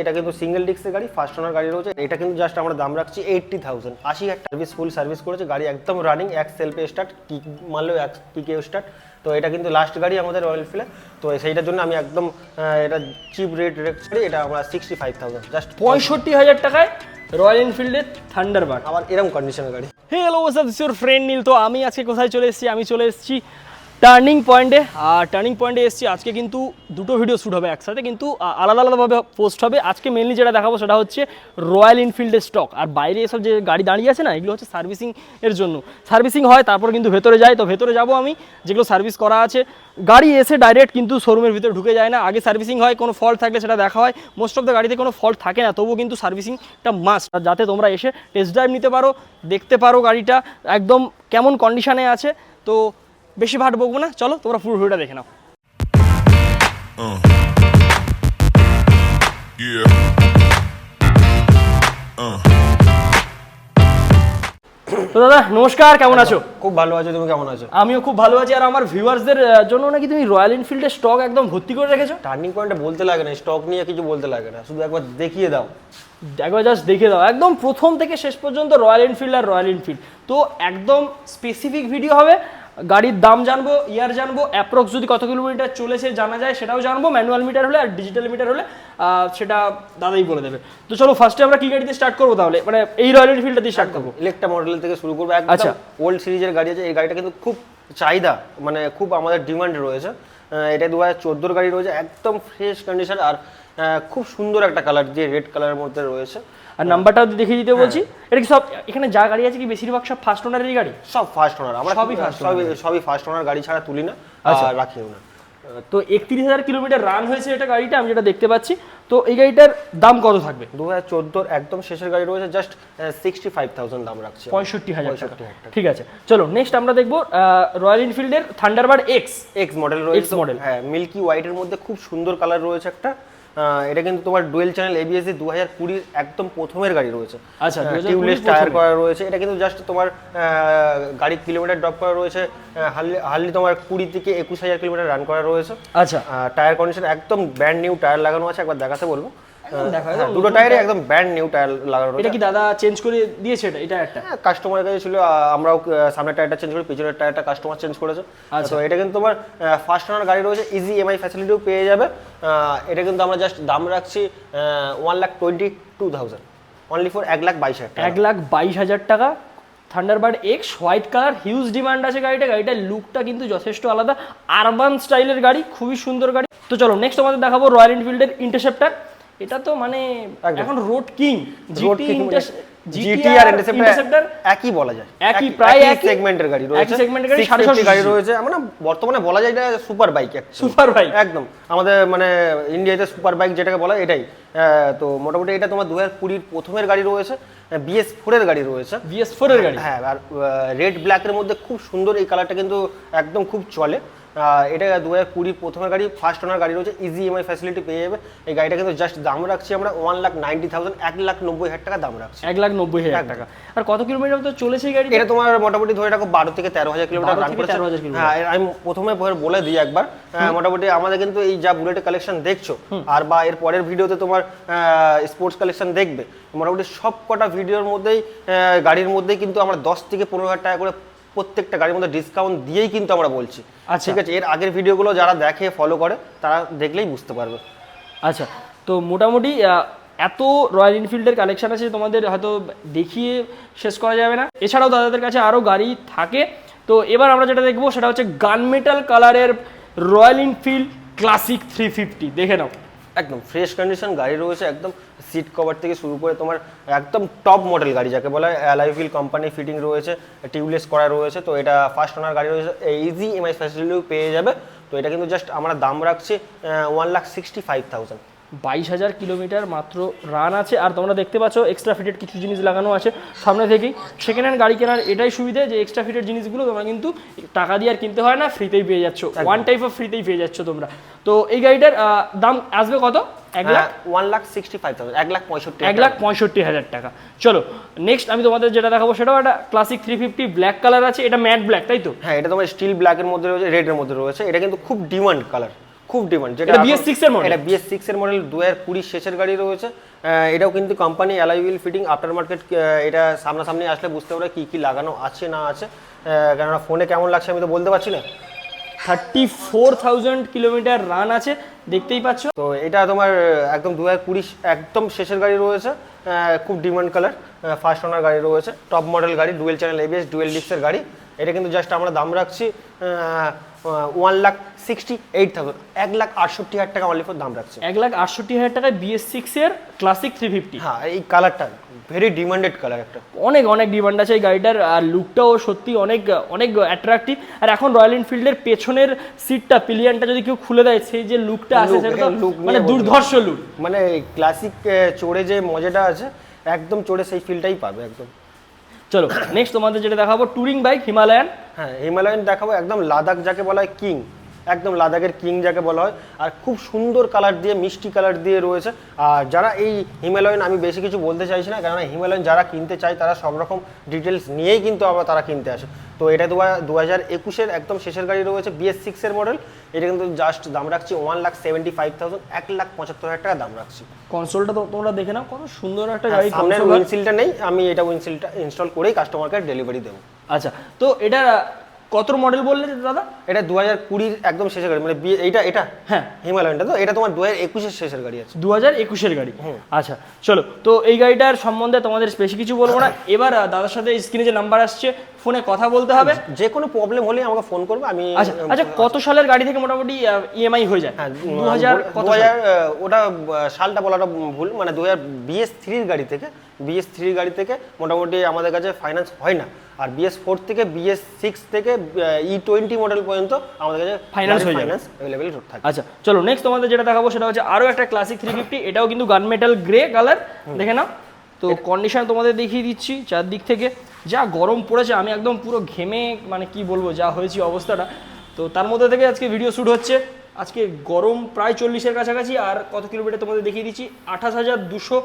এটা কিন্তু সিঙ্গেল ডিস্কের গাড়ি ফার্স্ট ওনার গাড়ি রয়েছে। এটা কিন্তু জাস্ট আমরা দাম রাখছি এইটটি থাউজেন্ড আশি একটা সার্ভিস ফুল সার্ভিস করেছে। গাড়ি একদম রানিং এক সেলফে স্টার্ট কিক মারলেও এক পিকে স্টার্ট তো এটা কিন্তু লাস্ট গাড়ি আমাদের রয়্যাল এনফিল্ডে তো সেইটার জন্য আমি একদম এটা চিপ রেট রেখেছি এটা আমরা সিক্সটি ফাইভ থাউজেন্ড জাস্ট পঁয়ষট্টি হাজার টাকায় রয়্যাল এনফিল্ডের থান্ডারবার্ড আবার এরকম কন্ডিশনের গাড়ি। হ্যাঁ হ্যালো ওসাদ ইউর ফ্রেন্ড নীল তো আমি আজকে কোথায় চলে এসেছি? আমি চলে এসেছি টার্নিং পয়েন্টে আর টার্নিং পয়েন্টে এসেছি। আজকে কিন্তু দুটো ভিডিও শ্যুট হবে একসাথে, কিন্তু আলাদা আলাদাভাবে পোস্ট হবে। আজকে মেনলি যেটা দেখাবো সেটা হচ্ছে রয়্যাল এনফিল্ডের স্টক আর বাইরে এসব যে গাড়ি দাঁড়িয়ে আছে না, এগুলো হচ্ছে সার্ভিসিং এর জন্য। সার্ভিসিং হয়, তারপর কিন্তু ভেতরে যায় তো ভেতরে যাব আমি, যেগুলো সার্ভিস করা আছে। গাড়ি এসে ডাইরেক্ট কিন্তু শোরুমের ভিতরে ঢুকে যায় না। আগে সার্ভিসিং হয়, কোনো ফল্ট থাকলে সেটা দেখা হয়। মোস্ট অফ দ্য গাড়িতে কোনো ফল্ট থাকে না, তবুও কিন্তু সার্ভিসিংটা মাস্ট যাতে তোমরা এসে টেস্ট ড্রাইভ নিতে পারো, দেখতে পারো গাড়িটা, একদম কেমন কন্ডিশনে আছে। তো বেশি ভাট বকবো না চলো তোমরা পুরো ভিডিওটা দেখে নাও। তো দাদা নমস্কার কেমন আছো? খুব ভালো আছে তুমি কেমন আছো? আমিও খুব ভালো আছি আর আমার ভিউয়ার্সদের জন্য নাকি তুমি রয়্যাল এনফিল্ডের স্টক একদম ভর্তি করে রেখেছো? টার্নিং পয়েন্টে বলতে লাগে না স্টক নিয়ে কিছু বলতে লাগে না শুধু একবার দেখিয়ে দাও। একবার জাস্ট দেখে দাও। একদম প্রথম থেকে শেষ পর্যন্ত রয়্যাল এনফিল্ড আর রয়্যাল এনফিল্ড তো একদম স্পেসিফিক ভিডিও হবে গাড়ির দাম জানব ইয়ার জানব অ্যাপ্রক্স যদি কত কিলোমিটার চলেছে জানা যায় সেটাও জানব ম্যানুয়াল মিটার হলে আর ডিজিটাল মিটার হলে সেটা দাদাই বলে দেবে। তো চলো ফার্স্টে আমরা কি গাড়িতে স্টার্ট করব তাহলে মানে এই রয়্যাল এনফিল্ডটা দিয়ে স্টার্ট করব। ইলেকট্রা মডেল থেকে শুরু করব আচ্ছা। ওল্ড সিরিজের গাড়ি আছে এই গাড়িটা কিন্তু খুব চাহিদা মানে খুব আমাদের ডিমান্ড রয়েছে। এটা দু হাজার চোদ্দোর গাড়ি রয়েছে একদম ফ্রেশ কন্ডিশন আর খুব সুন্দর একটা কালার যে রেড কালারের মধ্যে রয়েছে। আর নাম্বারটাও দেখিয়ে দিতে বলছি এটা কি সব এখানে যা গাড়ি আছে কি বেশিরভাগ সব ফার্স্ট ওনারেরই গাড়ি? সব ফার্স্ট ওনার আমরা সবই ফার্স্ট সবই সবই ফার্স্ট ওনার গাড়ি ছাড়া তুলি না আচ্ছা। আর রাখিও না। তো একত্রিশ হাজার কিলোমিটার রান হয়েছে এটা গাড়িটা আমি যেটা দেখতে পাচ্ছি। তো এই গাড়িটার দাম কত থাকবে? দু হাজার চোদ্দোর একদম শেষের গাড়ি রয়েছে জাস্ট সিক্সটি ফাইভ থাউজেন্ড দাম রাখছে। পঁয়ষট্টি হাজার টাকা। 65,000 ঠিক আছে চলো নেক্সট আমরা দেখব রয়্যাল এনফিল্ডের থান্ডারবার্ড এক্স এক্স মডেল রয়েছে। মডেল হ্যাঁ মিল্কি হোয়াইটের মধ্যে খুব সুন্দর কালার রয়েছে একটা। এটা কিন্তু তোমার ডুয়েল চ্যানেল এবিএস দু হাজার কুড়ির একদম প্রথমের গাড়ি রয়েছে। আচ্ছা, টিউবলেস টায়ার করা রয়েছে। এটা কিন্তু জাস্ট তোমার গাড়ির কিলোমিটার ড্রপ করা রয়েছে। হার্লি তোমার কুড়ি থেকে একুশ হাজার কিলোমিটার রান করা রয়েছে। আচ্ছা। টায়ার কন্ডিশন একদম ব্র্যান্ড নিউ টায়ার লাগানো আছে একবার দেখাতে বলব। হ্যাঁ, দুটো টায়ারে। একদম ব্র্যান্ড নিউ টায়ার লাগানো এটা কি দাদা চেঞ্জ করে দিয়েছে এটা? এটা একটা? কাস্টমারের কাছে ছিল আমরাও সামনের টায়ারটা চেঞ্জ করি পিছনের টায়ারটা কাস্টমার চেঞ্জ করেছে। আচ্ছা। তো এটা কিন্তু তোমার ফার্স্ট ওনার গাড়ি রয়েছে ইজি এমআই ফ্যাসিলিটিও পেয়ে যাবে। এটা কিন্তু আমরা জাস্ট দাম রাখছি one lakh twenty two thousand only for এক লাখ বাইশ হাজার এক লাখ বাইশ হাজার টাকা। Thunderbird X white colour huge demand আছে গাড়িটা। গাড়িটার লুকটা কিন্তু যথেষ্ট আলাদা। আরবান স্টাইলের গাড়ি খুবই সুন্দর গাড়ি। তো চলো নেক্সট আমাদের দেখাবো রয়্যাল এনফিল্ডের ইন্টারসেপ্টার এটা তো মানে এখন রোড কিং জিটি আর ইন্টারসেপ্টর একই বলা যায়। একই, প্রায় একই- সেগমেন্টের গাড়ি রয়েছে। segment এর গাড়ি, 650 650 গাড়ি রয়েছে। মানে বর্তমানে বলা যায় এটা সুপার বাইক সুপার বাইক একদম। আমাদের মানে ইন্ডিয়াতে সুপার বাইক যেটাকে বলা হয় এটাই তো মোটামুটি এটা তোমার দু হাজার কুড়ির প্রথমের গাড়ি রয়েছে। বিএস ফোরের গাড়ি রয়েছে। বিএস ফোর এর গাড়ি? হ্যাঁ আর রেড ব্ল্যাকের মধ্যে খুব সুন্দর এই কালারটা কিন্তু একদম খুব চলে। এটা দু হাজার কুড়ির প্রথমের গাড়ি ফার্স্ট ওনার গাড়ি রয়েছে ইজি এমআই ফ্যাসিলিটি পেয়ে যাবে। এই গাড়িটা কিন্তু জাস্ট দাম রাখছি আমরা ওয়ান লাখ নাইনটি থাউজেন্ড এক লাখ নব্বই হাজার টাকা দাম রাখছি। এক লাখ নব্বই হাজার টাকা। আর কত কিলোমিটার তো চলেছে গাড়ি এটা তোমার মোটামুটি ধরে রাখো বারো থেকে তেরো হাজার কিলোমিটার 12 রান করেছে। হ্যাঁ আমি প্রথমে বলে- বলে দিই একবার। মোটামুটি আমাদের কিন্তু এই যা বুলেটের কালেকশন দেখছ আর বা এর পরের ভিডিওতে তোমার স্পোর্টস কালেকশন দেখবে। মোটামুটি সব কটা ভিডিওর মধ্যেই গাড়ির মধ্যেই কিন্তু আমরা দশ থেকে পনেরো হাজার টাকা করে প্রত্যেকটা গাড়ির মধ্যে ডিসকাউন্ট দিয়েই কিন্তু আমরা বলছি। আচ্ছা। ঠিক আছে এর আগের ভিডিওগুলো যারা দেখে ফলো করে তারা দেখলেই বুঝতে পারবে। আচ্ছা তো মোটামুটি এত রয়্যাল এনফিল্ডের কালেকশন আছে তোমাদের হয়তো দেখিয়ে শেষ করা যাবে না। এছাড়াও দাদাদের কাছে আরও গাড়ি থাকে। তো এবার আমরা যেটা দেখব সেটা হচ্ছে গানমেটাল কালারের Royal Enfield Classic three fifty দেখে নাও। একদম ফ্রেশ কন্ডিশন গাড়ি রয়েছে একদম সিট কভার থেকে শুরু করে তোমার একদম টপ মডেল গাড়ি, যাকে বলা হয় অ্যালাইভিল কোম্পানি ফিটিং রয়েছে টিউবলেস করা রয়েছে, তো এটা ফার্স্ট ওনার গাড়ি রয়েছে ইজি এমআই ফ্যাসিলিটিও পেয়ে যাবে। তো এটা কিন্তু জাস্ট আমরা দাম রাখছি one lakh sixty five thousand বাইশ হাজার কিলোমিটার মাত্র রান আছে। আর তোমরা দেখতে পাচ্ছ এক্সট্রা ফিটেড কিছু জিনিস লাগানো আছে সামনে থেকেই। সেকেন্ড হ্যান্ড গাড়ি কেনার এটাই সুবিধা যে এক্সট্রা ফিটেড জিনিসগুলো তোমরা কিন্তু টাকা দিয়ে আর কিনতে হয় না ফ্রিতেই পেয়ে যাচ্ছ। ওয়ান টাইপ অফ ফ্রিতেই পেয়ে যাচ্ছ তোমরা। তো এই গাড়িটার দাম আসবে কত? এক lakh? One lakh sixty five thousand এক লাখ পঁয়ষট্টি এক লাখ পঁয়ষট্টি হাজার টাকা। চলো নেক্সট আমি তোমাদের যেটা দেখাবো সেটাও একটা Classic three fifty black colour আছে। এটা ম্যাট ব্ল্যাক তাই তো? হ্যাঁ এটা তোমার স্টিল ব্ল্যাকের মধ্যে রয়েছে রেডের মধ্যে রয়েছে। এটা কিন্তু খুব ডিমান্ড কালার খুব ডিমান্ড যেটা এটা এখন- BS6 এর model? এটা বিএস সিক্স এর মডেল দু হাজার কুড়ির শেষের গাড়ি রয়েছে। এটাও কিন্তু company alloy wheel fitting aftermarket এটা সামনাসামনি আসলে বুঝতে পারবে কি কি লাগানো আছে না আছে। কেননা ফোনে কেমন লাগছে আমি তো বলতে পারছি না। Thirty four thousand kilometre run আছে দেখতেই পাচ্ছ। তো এটা তোমার একদম দু হাজার কুড়ি একদম শেষের গাড়ি রয়েছে। খুব ডিমান্ড কালার ফার্স্ট ওনার গাড়ি রয়েছে। টপ মডেল গাড়ি ডুয়েল চ্যানেল এবিএস ডুয়েল ডিক্সের গাড়ি। এটা কিন্তু জাস্ট আমরা দাম রাখছি one lakh sixty eight thousand এক লাখ আটষট্টি হাজার টাকা অনলি ফর দাম রাখছি। এক লাখ আটষট্টি হাজার টাকায় বিএস সিক্স এর ক্লাসিক থ্রি ফিফটি হ্যাঁ এই কালারটা ভেরি ডিমান্ডেড কালার একটা। অনেক অনেক ডিমান্ড আছে এই গাড়িটার আর লুকটাও সত্যি অনেক অনেক অ্যাট্রাকটিভ আর এখন রয়্যাল এনফিল্ডের পেছনের সিটটা পিলিয়ানটা যদি কেউ খুলে দেয় সেই যে লুকটা আছে সেটা তো মানে দুর্ধর্ষ লুক মানে ক্লাসিক চড়ে যে মজাটা আছে একদম চড়ে সেই ফিলটাই পাবে একদম। চলো নেক্সট তোমাদের যেটা দেখাবো ট্যুরিং বাইক হিমালয়ান হ্যাঁ হিমালয়ান দেখাবো, একদম লাদাখ যাকে বলা হয় কিং একদম লাদাখের কিং যাকে বলা হয়। আর খুব সুন্দর কালার দিয়ে, মিষ্টি কালার দিয়ে রয়েছে। আর যারা এই হিমালয়ান আমি বেশি কিছু বলতে চাইছি না, কেননা হিমালয়ান যারা কিনতে চায়, তারা সব রকম ডিটেলস নিয়েই কিন্তু আবার তারা কিনতে আসে। তো এটা দু হাজার একুশের একদম শেষের গাড়ি রয়েছে বিএস সিক্সের মডেল এটা কিন্তু জাস্ট দাম রাখছি one lakh seventy five thousand এক লাখ পঁচাত্তর হাজার টাকা দাম রাখছি। কনসোলটা তো তোমরা দেখে নাও কত সুন্দর একটা গাড়ি আপনার সামনের console নেই আমি এটা উইন্ডশিল্ডটা ইনস্টল করেই কাস্টমারকে ডেলিভারি দেবো। আচ্ছা তো এটা কত মডেল বললে দাদা? এটা দু হাজার কুড়ির একদম শেষের গাড়ি মানে এইটা এটা? হ্যাঁ। হিমালয়ানটা তো? এটা তোমার দু হাজার একুশের শেষের গাড়ি আছে। দু হাজার একুশের গাড়ি। আচ্ছা চলো তো এই গাড়িটার সম্বন্ধে তোমাদের বেশি কিছু বলব না। এবার দাদার সাথে স্ক্রিনে যে নাম্বার আসছে ফোনে কথা বলতে হবে। যে কোনো প্রবলেম হলেই আমাকে ফোন করবে আমি আচ্ছা আচ্ছা কত সালের গাড়ি থেকে মোটামুটি ইএমআই হয়ে যায়? হ্যাঁ দু হাজার কত দু হাজার ওটা সালটা বলাটা ভুল মানে দু হাজার বিএস থ্রির গাড়ি থেকে বিএস থ্রির গাড়ি থেকে মোটামুটি আমাদের কাছে ফাইন্যান্স হয় না। আর বিএস ফোর থেকে বিএস সিক্স থেকে ই টোয়েন্টি মডেল পর্যন্ত আমাদের কাছে Finance হয়ে যাবে। অ্যাভেলেবেল থাকে। আচ্ছা চলো নেক্সট তোমাদের যেটা দেখাবো সেটা হচ্ছে আরও একটা ক্লাসিক থ্রি ফিফটি এটাও কিন্তু গান মেটাল গ্রে কালার দেখে নাও। তো কন্ডিশন তোমাদের দেখিয়ে দিচ্ছি চারদিক থেকে। যা গরম পড়েছে আমি একদম পুরো ঘেমে মানে কি বলব যা হয়েছে অবস্থাটা। তো তার মধ্যে থেকে আজকে ভিডিও শ্যুট হচ্ছে। আজকে গরম প্রায় চল্লিশের কাছাকাছি, আর কত কিলোমিটার তোমাদের দেখিয়ে দিচ্ছি? আঠাশ হাজার দুশো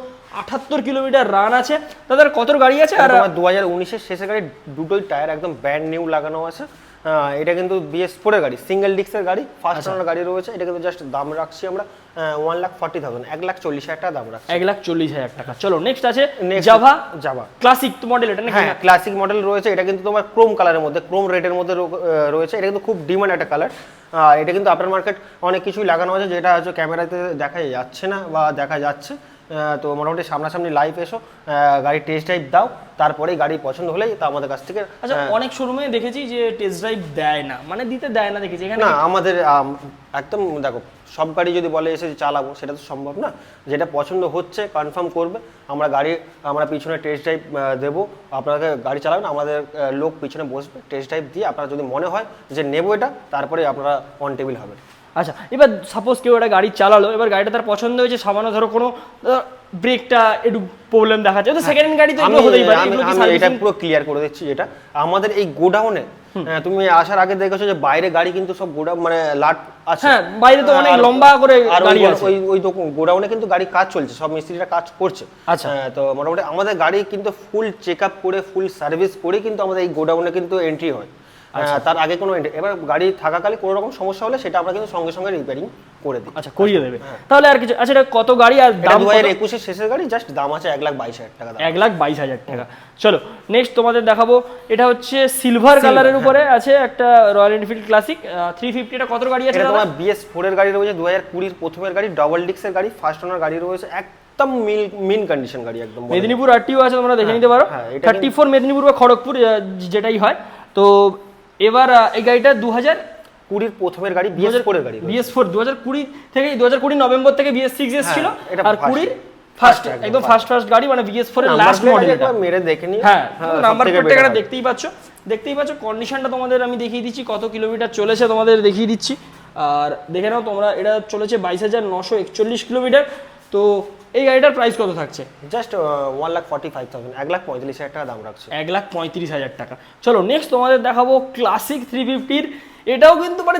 আটাত্তর কিলোমিটার রান আছে। তাদের কত গাড়ি আছে? আর দু হাজার উনিশের শেষে গাড়ি, দুটোই টায়ার একদম ব্যান্ড নিউ লাগানো আছে। এটা কিন্তু বিএস ফোরের গাড়ি সিঙ্গেল ডিস্কের গাড়ি ফার্স্ট ওনার গাড়ি রয়েছে এটা কিন্তু জাস্ট দাম রাখছি আমরা ওয়ান লাখ ফর্টি থাউজেন্ড এক লাখ চল্লিশ হাজার টাকা দাম রাখছি। এক লাখ চল্লিশ হাজার টাকা। চলো নেক্সট আছে জাভা জাভা ক্লাসিক মডেল এটা নাকি? হ্যাঁ ক্লাসিক মডেল রয়েছে এটা কিন্তু তোমার ক্রোম কালারের মধ্যে ক্রোম রেডের মধ্যে রয়েছে এটা কিন্তু খুব ডিমান্ড একটা কালার আর এটা কিন্তু আপনার মার্কেট অনেক কিছুই লাগানো আছে যেটা হচ্ছে ক্যামেরাতে দেখা যাচ্ছে না বা দেখা যাচ্ছে। তো মোটামুটি সামনাসামনি লাইভ এসো। গাড়ি টেস্ট ড্রাইভ দাও তারপরেই গাড়ি পছন্দ হলেই তা আমাদের কাছ থেকে আচ্ছা অনেক শোরুমে দেখেছি যে টেস্ট ড্রাইভ দেয় না। মানে দিতে দেয় না দেখেছি। এখানে না আমাদের একদম দেখো সব গাড়ি যদি বলে এসে চালাবো সেটা তো সম্ভব না। যেটা পছন্দ হচ্ছে কনফার্ম করবে। আমরা গাড়ি আমরা পিছনে টেস্ট ড্রাইভ দেবো। আপনাকে গাড়ি চালাবেন আমাদের লোক পিছনে বসবে টেস্ট ড্রাইভ দিয়ে। আপনার যদি মনে হয় যে নেব এটা তারপরে আপনারা অন টেবিল হবে। আচ্ছা এবার সাপোজ কেউ একটা গাড়ি চালালো এবার গাড়িটা তার পছন্দ হয়েছে সামান্য ধরো কোনো ব্রেকটা একটু প্রবলেম দেখা যায়। তো সেকেন্ড হ্যান্ড গাড়ি তো এগুলো হতেই পারে আমি- এটা পুরো ক্লিয়ার করে দিচ্ছি এটা। আমাদের এই গোডাউনে তুমি আসার আগে দেখেছ যে বাইরে গাড়ি কিন্তু সব গোডাউন মানে লাট আছে। হ্যাঁ, বাইরে তো অনেক লম্বা করে গাড়ি আছে। ওই ওই গোডাউনে কিন্তু গাড়ি কাজ চলছে সব মিস্ত্রিরা কাজ করছে। আচ্ছা। হ্যাঁ, তো মোটামুটি আমাদের গাড়ি কিন্তু ফুল চেক আপ করে ফুল সার্ভিস করে কিন্তু আমাদের এই গোডাউনে কিন্তু এন্ট্রি হয়। তার আগে কোনো এবার গাড়ি থাকাকালে কোনো রকম সমস্যা হলে সেটা আমরা কিন্তু সঙ্গে সঙ্গে রিপেয়ারিং করে দিই। আচ্ছা করিয়ে দেবে। তাহলে আর কিছু আচ্ছা এটা কত গাড়ি আর দাম দু? হাজার একুশের শেষের গাড়ি জাস্ট দাম আছে এক লাখ বাইশ হাজার টাকা এক লাখ বাইশ হাজার টাকা। চলো নেক্সট তোমাদের দেখাবো। এটা হচ্ছে সিলভার কালারের উপরে আছে একটা Royal Enfield Classic three fifty এটা কত গাড়ি আছে এটা? তোমার বিএস ফোরের গাড়ি রয়েছে দু হাজার কুড়ির প্রথমের গাড়ি ডবল ডিক্সের গাড়ি ফার্স্ট ওনার গাড়ি রয়েছে একদম মিল মিন কন্ডিশন গাড়ি একদম। মেদিনীপুর আরটিও আছে তোমরা দেখে নিতে পারো। হ্যাঁ, থার্টি ফোর মেদিনীপুর বা খড়গপুর যেটাই হয়। তো এবার এই গাড়িটা দু হাজার কুড়ির প্রথমের গাড়ি বিএস ফোরের গাড়ি। বিএস ফোর দু হাজার কুড়ি থেকে দু হাজার কুড়ি নভেম্বর থেকে বিএস সিক্স এসেছিল হ্যাঁ, আর first। কুড়ির ফার্স্ট একদম ফার্স্ট ফার্স্ট গাড়ি মানে বিএস ফোর এর লাস্ট মডেল একবার মেরে দেখে নিও হ্যাঁ নাম্বার প্লেটটা এখানে দেখতেই পাচ্ছ দেখতেই পাচ্ছ কন্ডিশনটা তোমাদের আমি দেখিয়ে দিচ্ছি কত কিলোমিটার চলেছে তোমাদের দেখিয়ে দিচ্ছি। আর দেখে নাও তোমরা এটা চলেছে বাইশ হাজার নশো একচল্লিশ কিলোমিটার তো এই গাড়িটার প্রাইস কত থাকছে? Just one lakh forty five thousand এক লাখ পঁয়ত্রিশ হাজার টাকা দাম রাখছে। এক লাখ পঁয়ত্রিশ হাজার টাকা। চলো নেক্সট তোমাদের দেখাবো ক্লাসিক থ্রি ফিফটির এটাও কিন্তু মানে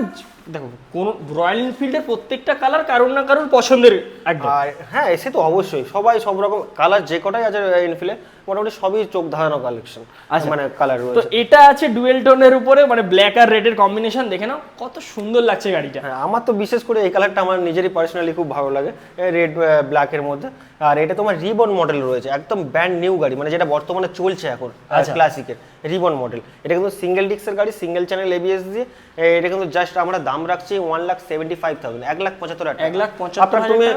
দেখো কোন রয়্যাল এনফিল্ডের প্রত্যেকটা কালার কারোর না কারোর পছন্দের একদম। আর হ্যাঁ এসে তো অবশ্যই সবাই সব রকম কালার যে কটাই আছে এনফিলে মোটামুটি সবই চোখ ধারানো কালেকশন আচ্ছা। মানে কালার তো রয়েছে। এটা আছে ডুয়েল টোনের উপরে মানে ব্ল্যাক আর রেডের কম্বিনেশন দেখে নাও কত সুন্দর লাগছে গাড়িটা। হ্যাঁ আমার তো বিশেষ করে এই কালারটা আমার নিজেরই পার্সোনালি খুব ভালো লাগে রেড ব্ল্যাকের মধ্যে। আর এটা তোমার রিবন মডেল রয়েছে একদম ব্র্যান্ড নিউ গাড়ি মানে যেটা বর্তমানে চলছে এখন। ক্লাসিকের রিবন মডেল এটা কিন্তু সিঙ্গেল ডিক্সের গাড়ি সিঙ্গেল চ্যানেল এবিএস দিয়ে এটা কিন্তু জাস্ট আমরা দাম রাখছি one lakh seventy five thousand এক লাখ পঁচাত্তর হাজার এক লাখ পঁচাত্তর আপনার তুমি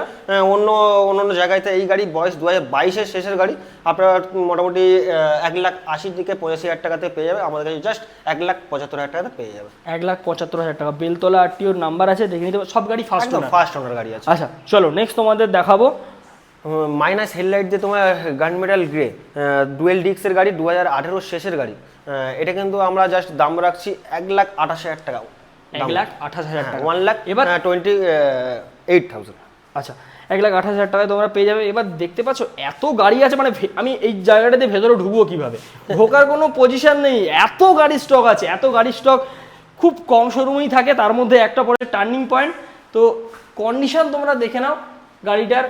অন্য অন্য অন্য জায়গাতে এই গাড়ি বয়স দু হাজার বাইশের শেষের গাড়ি আপনার মোটামুটি এক লাখ আশির দিকে পঁচাশি হাজার টাকাতে পেয়ে যাবে। আমাদের কাছে জাস্ট এক লাখ পঁচাত্তর হাজার টাকাতে পেয়ে যাবে। এক লাখ পঁচাত্তর হাজার টাকা। বেলতলা আরটিওর নাম্বার আছে দেখে নিতে সব গাড়ি ফার্স্ট একদম ফার্স্ট ওনার গাড়ি আছে। আচ্ছা চলো নেক্সট তোমাদের দেখাবো। মাইনাস হেডলাইট দিয়ে তোমার গান মেটাল গ্রে ডুয়েল ডিক্সের গাড়ি দু হাজার আঠেরোর শেষের গাড়ি। এটা কিন্তু আমরা জাস্ট দাম রাখছি এক লাখ আঠাশ হাজার টাকা। এক লাখ আঠাশ হাজার টাকা। ওয়ান লাখ এবার টোয়েন্টি এইট থাউজেন্ড আচ্ছা এক লাখ আঠাশ হাজার টাকায় তোমরা পেয়ে যাবে। এবার দেখতে পাচ্ছ এত গাড়ি আছে মানে আমি এই জায়গাটাতে ভেতরে ঢুকবো কীভাবে? ঢোকার কোনো পজিশন নেই। এত গাড়ি স্টক আছে এত গাড়ি স্টক খুব কম শোরুমেই থাকে। তার মধ্যে একটা পরে টার্নিং পয়েন্ট তো কন্ডিশন তোমরা দেখে নাও গাড়িটার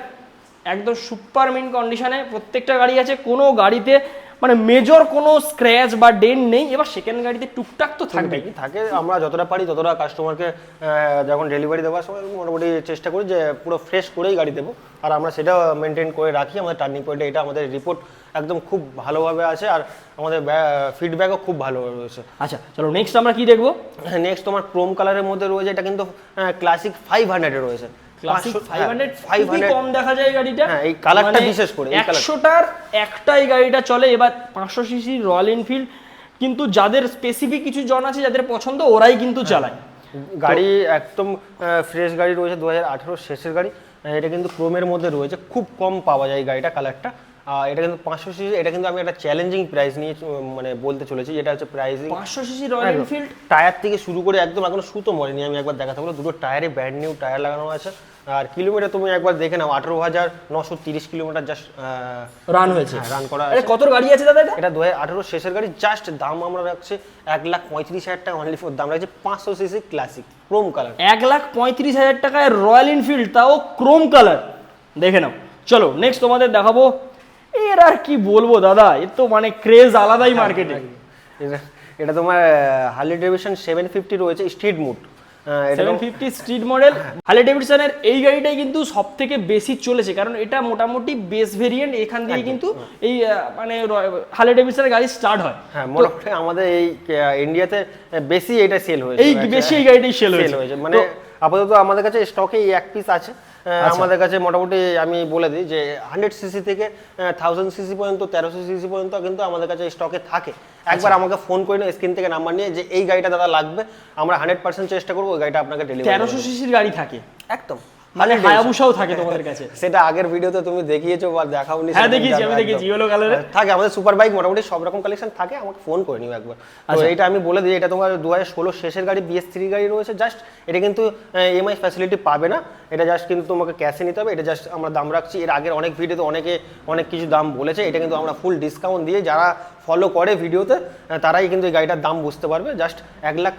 একদম সুপার মিন কন্ডিশনে প্রত্যেকটা গাড়ি আছে। কোনো গাড়িতে মানে মেজর কোনো স্ক্র্যাচ বা ডেন নেই এবার সেকেন্ড গাড়িতে টুকটাক তো থাকবে থাকে আমরা যতটা পারি ততটা কাস্টমারকে যখন ডেলিভারি দেওয়ার সময় মোটামুটি চেষ্টা করি যে পুরো ফ্রেশ করেই গাড়ি দেবো। আর আমরা সেটা মেনটেন করে রাখি আমাদের টার্নিং পয়েন্টে এটা আমাদের রিপোর্ট একদম খুব ভালোভাবে আছে আর আমাদের ফিডব্যাকও খুব ভালো রয়েছে। আচ্ছা চলো নেক্সট আমরা কি দেখব? নেক্সট তোমার ক্রোম কালারের মধ্যে রয়েছে এটা কিন্তু ক্লাসিক ফাইভ হান্ড্রেডে রয়েছে। ক্লাসিক ফাইভ হান্ড্রেড ফাইভ খুবই হান্ড্রেড কম দেখা যায় গাড়িটা। হ্যাঁ, এই কালারটা বিশেষ করে, এই colour- একশোটার একটাই গাড়িটা চলে এবার পাঁচশো সিসি রয়্যাল এনফিল্ড কিন্তু যাদের স্পেসিফিক কিছু জন আছে যাদের পছন্দ ওরাই কিন্তু চালায়। গাড়ি একদম ফ্রেশ গাড়ি রয়েছে দু শেষের গাড়ি এটা কিন্তু ক্রোমের মধ্যে রয়েছে খুব কম পাওয়া যায় গাড়িটা কালারটা এটা কিন্তু পাঁচশো সিসি এটা কিন্তু আমি একটা চ্যালেঞ্জিং প্রাইস নিয়ে মানে বলতে চলেছি যেটা হচ্ছে প্রাইসিং পাঁচশো সিসি রয়্যাল এনফিল্ড টায়ার থেকে শুরু করে একদম এখনও সুতো মরেনি আমি একবার দেখাতে বলো দুটো টায়ারে ব্র্যান্ড নিউ টায়ার লাগানো আছে। আর কিলোমিটার তুমি একবার দেখে নাও আঠেরো হাজার নশো তিরিশ কিলোমিটার জাস্ট রান হয়েছে। রান করা আরে কত গাড়ি আছে দাদা এটা? এটা দু হাজার আঠেরো শেষের গাড়ি জাস্ট দাম আমরা রাখছি এক লাখ পঁয়ত্রিশ হাজার টাকা অনলি ফোর দাম রাখছি পাঁচশো সিসি ক্লাসিক ক্রোম কালার এক লাখ পঁয়ত্রিশ হাজার টাকায় রয়্যাল এনফিল্ড তাও ক্রোম কালার দেখে নাও। চলো নেক্সট তোমাদের দেখাবো এর আর কি বলব দাদা? এর তো মানে ক্রেজ আলাদাই মার্কেটে এটা এটা তোমার হার্লি ডেভিশন সেভেন ফিফটি রয়েছে street mood seven fifty street model Harley ডেভিডসনের এই গাড়িটাই কিন্তু সব থেকে বেশি চলেছে কারণ এটা মোটামুটি বেস ভেরিয়েন্ট এখান দিয়ে কিন্তু এই মানে হালে ডেভিডসনের গাড়ি স্টার্ট হয়। হ্যাঁ মোটামুটি আমাদের এই ইন্ডিয়াতে বেশি এটা সেল হয়েছে। এই বেশি এই গাড়িটাই সেল হয়েছে। মানে আপাতত আমাদের কাছে স্টকে এই এক পিস আছে। আমাদের কাছে মোটামুটি আমি বলে দিই যে হান্ড্রেড সিসি থেকে থাউজেন্ড সিসি পর্যন্ত তেরোশো সিসি পর্যন্ত কিন্তু আমাদের কাছে স্টকে থাকে। একবার আচ্ছা। আমাকে ফোন করে স্ক্রিন থেকে নাম্বার নিয়ে যে এই গাড়িটা দাদা লাগবে আমরা হান্ড্রেড পার্সেন্ট চেষ্টা করব ওই গাড়িটা আপনাকে ডেলিভারি তেরোশো সিসির গাড়ি থাকে? একদম। মানে 100 হায়াবুসাও থাকে তোমাদের কাছে। সেটা আগের ভিডিওতে তুমি দেখিয়েছো বা দেখাওনি হ্যাঁ, দেখিয়েছি, আমি দেখেছি, একদম। yellow থাকে আমাদের সুপার বাইক মোটামুটি সব রকম কালেকশন থাকে আমাকে ফোন করে নিও একবার। তো আচ্ছা। এটা আমি বলে দিই এটা তোমার দু হাজার ষোলো শেষের গাড়ি বিএস থ্রি গাড়ি রয়েছে জাস্ট এটা কিন্তু ইএমআই ফ্যাসিলিটি পাবে না। এটা জাস্ট কিন্তু তোমাকে ক্যাশে নিতে হবে এটা জাস্ট আমরা দাম রাখছি। এর আগের অনেক ভিডিওতে অনেকে অনেক কিছু দাম বলেছে এটা কিন্তু আমরা ফুল ডিসকাউন্ট দিয়ে যারা ফলো করে ভিডিওতে তারাই কিন্তু এই গাড়িটার দাম বুঝতে পারবে। জাস্ট এক লাখ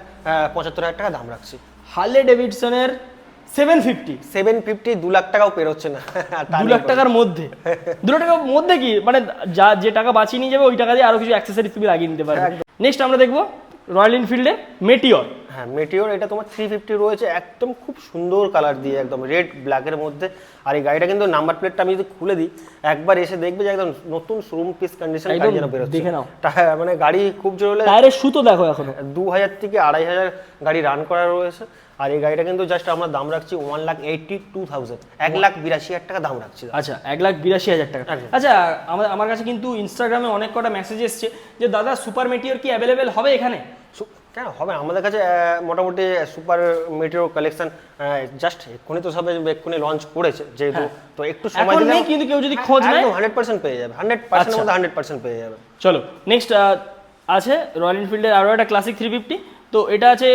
পঁচাত্তর হাজার টাকা দাম রাখছি। হালে ডেভিডসনের সেভেন ফিফটি। সেভেন ফিফটি দু লাখ টাকাও পেরোচ্ছে না। দু লাখ টাকার মধ্যে। দু লাখ টাকার মধ্যে কি? মানে যা যে টাকা বাঁচিয়ে নিয়ে যাবে ওই টাকা দিয়ে আরও কিছু অ্যাক্সেসরিজ তুমি লাগিয়ে নিতে পারবে। নেক্সট আমরা দেখব রয়্যাল এনফিল্ডে মেটিওর হ্যাঁ মেটিওর এটা তোমার থ্রি ফিফটি রয়েছে একদম খুব সুন্দর কালার দিয়ে একদম রেড ব্ল্যাকের মধ্যে। আর এই গাড়িটা কিন্তু নাম্বার প্লেটটা আমি যদি খুলে দিই একবার এসে দেখবে যে একদম নতুন শোরুম পিস কন্ডিশন গাড়ি যেন বেরোচ্ছে দেখে নাও। মানে গাড়ি খুব জোর হলে টায়ারের সুতো দেখো এখনও। দু হাজার থেকে আড়াই হাজার গাড়ি রান করা রয়েছে। আর এই গাড়িটা কিন্তু জাস্ট আমরা দাম রাখছি one lakh eighty two thousand এক লাখ বিরাশি হাজার টাকা দাম রাখছি আচ্ছা এক লাখ বিরাশি হাজার টাকা। আচ্ছা আমার আমার কাছে কিন্তু ইনস্টাগ্রামে অনেক কটা মেসেজ এসছে যে দাদা সুপার মেটিওর কি অ্যাভেলেবেল হবে এখানে? কেন? হবে। আমাদের কাছে মোটামুটি সুপার মেটিওর কালেকশন জাস্ট এক্ষুনি তো সবে এক্ষুনি লঞ্চ করেছে যেহেতু। তো একটু সময় হ্যাঁ। দিলে নেই কিন্তু কেউ যদি খোঁজ নেয় হান্ড্রেড পার্সেন্ট পেয়ে যাবে। হান্ড্রেড। মধ্যে হান্ড্রেড পার্সেন্ট পেয়ে যাবে। চলো নেক্সট আছে রয়্যাল এনফিল্ডের আরও একটা ক্লাসিক থ্রি ফিফটি তো এটা আছে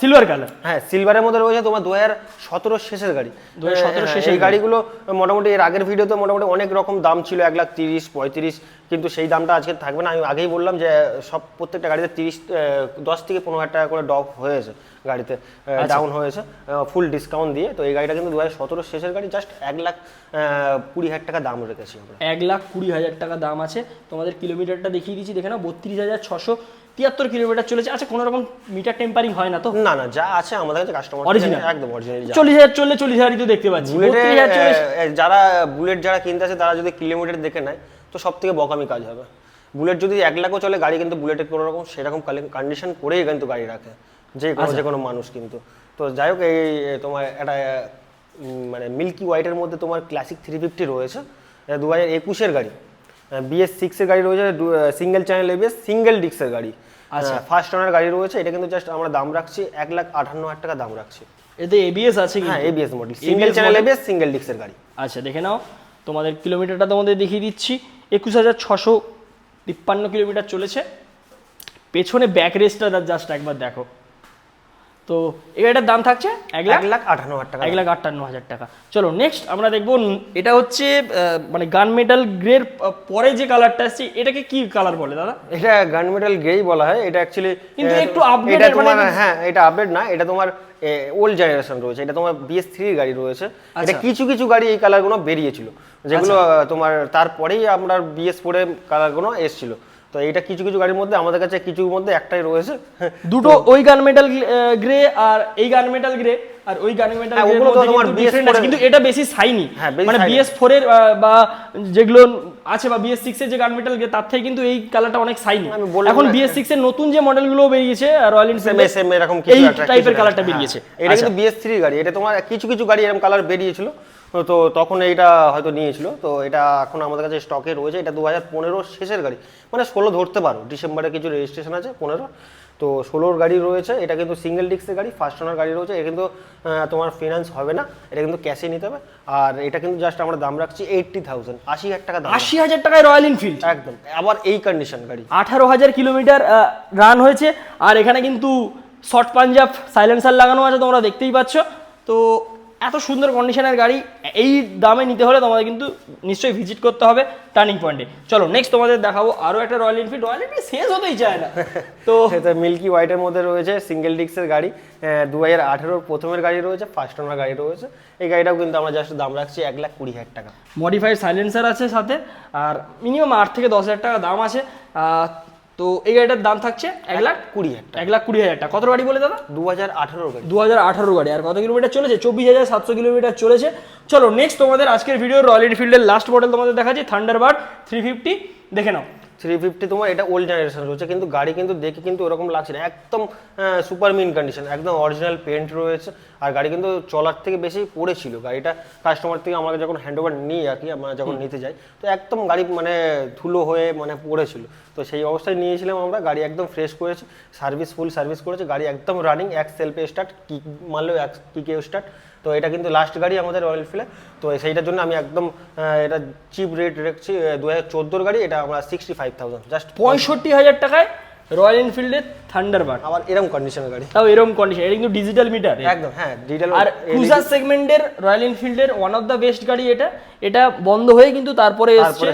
সিলভার কালার হ্যাঁ সিলভারের মধ্যে রয়েছে তোমার দু হাজার সতেরো শেষের গাড়ি। 2017 হ্যাঁ, শেষের এই গাড়িগুলো মোটামুটি এর আগের ভিডিওতে মোটামুটি অনেক রকম দাম ছিল এক লাখ তিরিশ পঁয়ত্রিশ কিন্তু সেই দামটা আজকে থাকবে না। আমি আগেই বললাম যে সব প্রত্যেকটা গাড়িতে তিরিশ দশ থেকে পনেরো হাজার টাকা করে ডপ হয়েছে গাড়িতে ডাউন হয়েছে ফুল ডিসকাউন্ট দিয়ে। তো এই গাড়িটা কিন্তু দু হাজার সতেরো শেষের গাড়ি জাস্ট এক লাখ কুড়ি হাজার টাকা দাম রেখেছি আমরা। এক লাখ কুড়ি হাজার টাকা দাম আছে। তোমাদের কিলোমিটারটা দেখিয়ে দিচ্ছি। দেখে না বত্রিশ হাজার ছশো তিয়াত্তর কিলোমিটার চলেছে। আচ্ছা কোনো রকম মিটার টেম্পারিং হয় না তো? না না যা আছে আমাদের কাছে কাস্টমার Original? একদম অরিজিনাল চল্লিশ হাজার চললে চল্লিশ হাজারই তো দেখতে পাচ্ছি। যারা বুলেট যারা কিনতে আছে তারা যদি কিলোমিটার দেখে নেয় তো সব থেকে বকামি কাজ হবে। বুলেট যদি এক লাখও চলে গাড়ি কিন্তু বুলেটের কোনো রকম সেরকম কন্ডিশন করেই কিন্তু গাড়ি রাখে। যে কোনো যে কোনো মানুষ কিন্তু। তো যাই হোক এই তোমার একটা মানে মিল্কি হোয়াইটের মধ্যে তোমার ক্লাসিক থ্রি ফিফটি রয়েছে। দু হাজার একুশের গাড়ি। বিএস সিক্সের গাড়ি রয়েছে সিঙ্গেল চ্যানেল এবিএস সিঙ্গেল ডিক্সের গাড়ি। আচ্ছা। ফার্স্ট ওনার গাড়ি রয়েছে এটা কিন্তু জাস্ট আমরা দাম রাখছি এক লাখ আটান্ন হাজার টাকা দাম রাখছি। এতে এবিএস আছে কি হ্যাঁ ABS model single channel ABS single ডিক্সের গাড়ি। আচ্ছা দেখে নাও তোমাদের কিলোমিটারটা তোমাদের দেখিয়ে দিচ্ছি। একুশ হাজার ছশো তিপ্পান্ন কিলোমিটার চলেছে। পেছনে ব্যাক রেস্টটা জাস্ট একবার দেখো। তো এই গাড়িটার দাম থাকছে এক লাখ? লাখ আটান্ন হাজার টাকা। এক লাখ আটান্ন হাজার টাকা। চলো নেক্সট আমরা দেখব এটা হচ্ছে মানে গান মেটাল গ্রের পরে যে কালারটা আসছে এটাকে কি কালার বলে দাদা? এটা গান মেটাল গ্রেই বলা হয়। এটা অ্যাকচুয়ালি কিন্তু একটু আপডেট এটা তোমার মানে- হ্যাঁ এটা আপডেট না এটা তোমার ওল্ড জেনারেশন রয়েছে। এটা তোমার বিএস থ্রি গাড়ি রয়েছে। এটা আচ্ছা। কিছু কিছু গাড়ি এই কালারগুলো বেরিয়েছিল। যেগুলো তোমার তারপরেই আমরা বিএস ফোরে কালারগুলো এসেছিল। তো এইটা কিছু কিছু গাড়ির মধ্যে আমাদের কাছে কিছু মধ্যে একটাই রয়েছে। দুটো ওই গান মেটাল গ্রে আর এই গান মেটাল গ্রে আর ওই গান মেটাল হ্যাঁ, ওগুলো তো তোমার BS ডিফারেন্ট আছে four- কিন্তু এটা বেশি সাইনি হ্যাঁ, মানে বিএস ফোর এর বা যেগুলো আছে বা বিএস সিক্স এর যে গান মেটাল গ্রে তার থেকে কিন্তু এই কালারটা অনেক সাইনি বললাম এখন বিএস সিক্স এর নতুন যে মডেলগুলো বেরিয়েছে রয়্যাল সেম এনফিল্ড সেম এরকম কিছু টাইপের কালারটা বেরিয়েছে। এটা কিন্তু বিএস থ্রি গাড়ি এটা তোমার কিছু কিছু গাড়ি এরকম কালার বেরিয়েছিল। তো তখন এইটা হয়তো নিয়েছিল। তো এটা এখন আমাদের কাছে স্টকে রয়েছে। এটা দু হাজার পনেরো শেষের গাড়ি। মানে ষোলো ধরতে পারো। ডিসেম্বরে কিছু রেজিস্ট্রেশন আছে পনেরো। তো ষোলোর গাড়ি রয়েছে। এটা কিন্তু সিঙ্গেল ডিস্কের গাড়ি ফার্স্ট ওনার গাড়ি রয়েছে। এটা কিন্তু তোমার ফিনান্স হবে না। এটা কিন্তু ক্যাশে নিতে হবে। আর এটা কিন্তু জাস্ট আমরা দাম রাখছি এইটটি থাউজেন্ড আশি হাজার টাকা দাম আশি হাজার টাকায় রয়্যাল এনফিল্ড একদম। আবার এই কন্ডিশন গাড়ি। আঠারো হাজার কিলোমিটার রান হয়েছে। আর এখানে কিন্তু শর্ট পাঞ্জাব সাইলেন্সার লাগানো আছে তোমরা দেখতেই পাচ্ছ। তো এত সুন্দর কন্ডিশনের গাড়ি এই দামে নিতে হলে তোমাদের কিন্তু নিশ্চয়ই ভিজিট করতে হবে টার্নিং পয়েন্টে চলো নেক্সট তোমাদের দেখাবো আরও একটা রয়্যাল এনফিল্ড রয়্যাল এনফিল্ড শেষ হতেই চায় না। তো সেটা মিল্কি হোয়াইটের মধ্যে রয়েছে সিঙ্গেল ডিস্কের গাড়ি। দু হাজার আঠেরোর প্রথমের গাড়ি রয়েছে ফার্স্ট ওনার গাড়ি রয়েছে। এই গাড়িটাও কিন্তু আমরা জাস্ট দাম রাখছি এক লাখ কুড়ি হাজার টাকা। মডিফাইড সাইলেন্সার আছে সাথে আর মিনিমাম আট থেকে দশ হাজার টাকা দাম আছে। তো এই গাড়িটার দাম থাকছে এক লাখ কুড়ি হাজার এক লাখ কুড়ি হাজার টাকা। কত গাড়ি বলে দাদা? দু হাজার আঠারো গাড়ি। দু হাজার আঠারো গাড়ি। আর কত কিলোমিটার চলেছে? চব্বিশ হাজার সাতশো কিলোমিটার চলেছে। চলো নেক্সট তোমাদের আজকের ভিডিও রয়্যাল এনফিল্ডের লাস্ট মডেল তোমাদের দেখাচ্ছি থান্ডারবার্ড থ্রি ফিফটি দেখে নাও। থ্রি ফিফটি তোমার এটা ওল্ড জেনারেশন রয়েছে কিন্তু গাড়ি কিন্তু দেখে কিন্তু ওরকম লাগছে না। একদম সুপার মিন কন্ডিশন একদম অরিজিনাল পেন্ট রয়েছে আর গাড়ি কিন্তু চলার থেকে বেশি পড়েছিল। গাড়িটা কাস্টমার থেকে আমাকে যখন হ্যান্ড ওভার নিই আর কি আমরা যখন নিতে যাই তো একদম গাড়ি মানে ধুলো হয়ে মানে পড়েছিল। তো সেই অবস্থায় নিয়েছিলাম আমরা গাড়ি একদম ফ্রেশ করেছে সার্ভিস ফুল সার্ভিস করেছে গাড়ি একদম রানিং এক সেলফে স্টার্ট কিক মারলেও এক কিকে স্টার্ট তো এটা কিন্তু লাস্ট গাড়ি আমাদের রয়্যাল ফিলে তো সেইটার জন্য আমি একদম এটা চিপ রেট রেখেছি দু হাজার চোদ্দোর গাড়ি, এটা আমরা সিক্সটি ফাইভ থাউজেন্ড জাস্ট পঁয়ষট্টি হাজার টাকায় রয়্যাল এনফিল্ডের থান্ডারবার্ড আবার এরকম কন্ডিশনের গাড়ি। তাও এরকম কন্ডিশন এটা কিন্তু ডিজিটাল মিটার একদম হ্যাঁ ডিজিটাল আর ক্রুজার সেগমেন্টের রয়্যাল এনফিল্ডের ওয়ান অফ দ্য বেস্ট গাড়ি এটা। এটা বন্ধ হয়ে কিন্তু তারপরে এসছে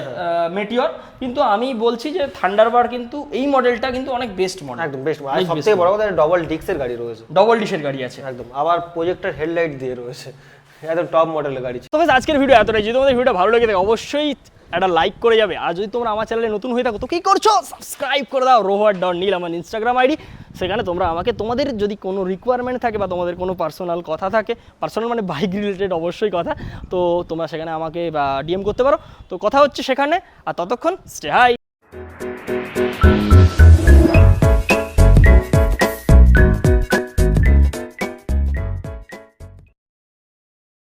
মেটিওর কিন্তু আমি বলছি যে থান্ডারবার্ড কিন্তু এই মডেলটা কিন্তু অনেক বেস্ট মডেল একদম বেস্ট আর সব থেকে বড় কথা ডবল ডিক্সের গাড়ি রয়েছে। ডবল ডিশের গাড়ি আছে। একদম আবার প্রজেক্টর হেডলাইট দিয়ে রয়েছে। একদম টপ মডেলের গাড়ি। তবে আজকের ভিডিও এতটাই। যদি তোমাদের ভিডিও ভালো লেগে থাকে অবশ্যই একটা লাইক করে যাবে। আর যদি তোমরা আমার চ্যানেলে নতুন হয়ে থাকো, তো কী করছ? সাবস্ক্রাইব করে দাও। রোহার ডট নীল আমার ইনস্টাগ্রাম আইডি সেখানে তোমরা আমাকে, তোমাদের যদি কোনো রিকোয়ারমেন্ট থাকে বা তোমাদের কোনো পার্সোনাল কথা থাকে পার্সোনাল মানে বাইক রিলেটেড অবশ্যই কথা, তো তোমরা সেখানে আমাকে বা ডিএম করতে পারো। তো কথা হচ্ছে সেখানে, আর ততক্ষণ স্টে হাই